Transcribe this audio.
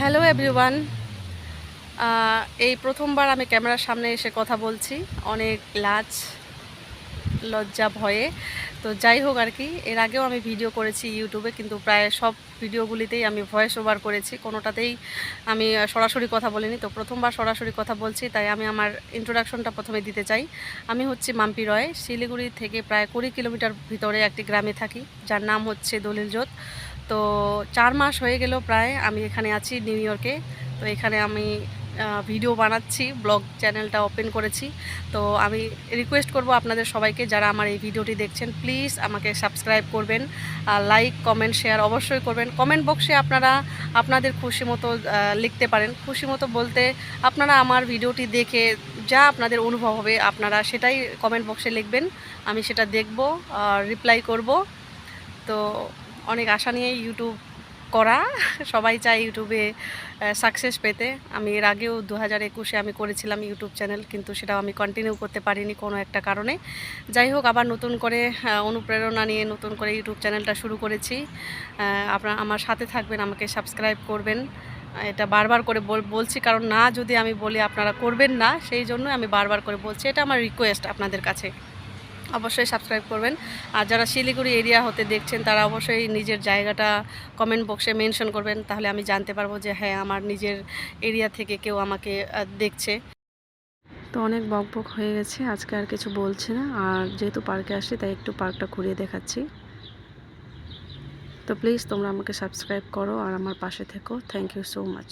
Hello everyone এই প্রথমবার আমি ক্যামেরার সামনে এসে কথা বলছি। অনেক লাজ, লজ্জা, ভয়ে। তো যাই হোক আর কি, এর আগেও আমি ভিডিও করেছি ইউটিউবে, কিন্তু প্রায় সব ভিডিওগুলিতেই আমি ভয়েস ওভার করেছি। কোনোটাতেই আমি সরাসরি কথা বলিনি। তো প্রথমবার সরাসরি কথা বলছি, তাই আমি আমার ইন্ট্রোডাকশনটা প্রথমে দিতে চাই। আমি হচ্ছি মাম্পি রয়। শিলিগুড়ি থেকে প্রায় কুড়ি কিলোমিটার ভিতরে একটি গ্রামে থাকি, যার নাম হচ্ছে দলিল জোত তো চার মাস হয়ে গেল প্রায় আমি এখানে আছি নিউ ইয়র্কে। তো এখানে আমি ভিডিও বানাচ্ছি, ব্লগ চ্যানেলটা ওপেন করেছি। তো আমি রিকোয়েস্ট করব আপনাদের সবাইকে যারা আমার এই ভিডিওটি দেখছেন, প্লিজ আমাকে সাবস্ক্রাইব করবেন লাইক, কমেন্ট, শেয়ার অবশ্যই করবেন। কমেন্ট বক্সে আপনারা আপনাদের খুশি মতো লিখতে পারেন। খুশি মতো বলতে আপনারা আমার ভিডিওটি দেখে যা আপনাদের অনুভব হবে আপনারা সেটাই কমেন্ট বক্সে লিখবেন। আমি সেটা দেখব আর রিপ্লাই করব। তো অনেক আশা নিয়ে ইউটিউব করা। সবাই চায় ইউটিউবে সাকসেস পেতে। আমি এর আগেও দু হাজার একুশে আমি করেছিলাম ইউটিউব চ্যানেল কিন্তু সেটাও আমি কন্টিনিউ করতে পারিনি কোনো একটা কারণে। যাই হোক, আবার নতুন করে অনুপ্রেরণা নিয়ে নতুন করে ইউটিউব চ্যানেলটা শুরু করেছি। আপনারা আমার সাথে থাকবেন, আমাকে সাবস্ক্রাইব করবেন। এটা বারবার করে বল- বলছি, কারণ না যদি আমি বলি আপনারা করবেন না, সেই জন্য আমি বারবার করে বলছি। এটা আমার রিকোয়েস্ট আপনাদের কাছে। অবশ্যই সাবস্ক্রাইব করবেন। আর যারা শিলিগুড়ি এরিয়া হতে দেখছেন, তারা অবশ্যই নিজের জায়গাটা কমেন্ট বক্সে মেনশন করবেন, তাহলে আমি জানতে পারব যে হ্যাঁ আমার নিজের এরিয়া থেকে কেউ আমাকে দেখছে। তো অনেক বক বক হয়ে গেছে, আজকে আর কিছু বলছি না। আর যেহেতু পার্কে আসছি, তাই একটু পার্কটা ঘুরিয়ে দেখাচ্ছি। তো প্লিজ তোমরা আমাকে সাবস্ক্রাইব করো, আর আমার পাশে থেকো। Thank you so much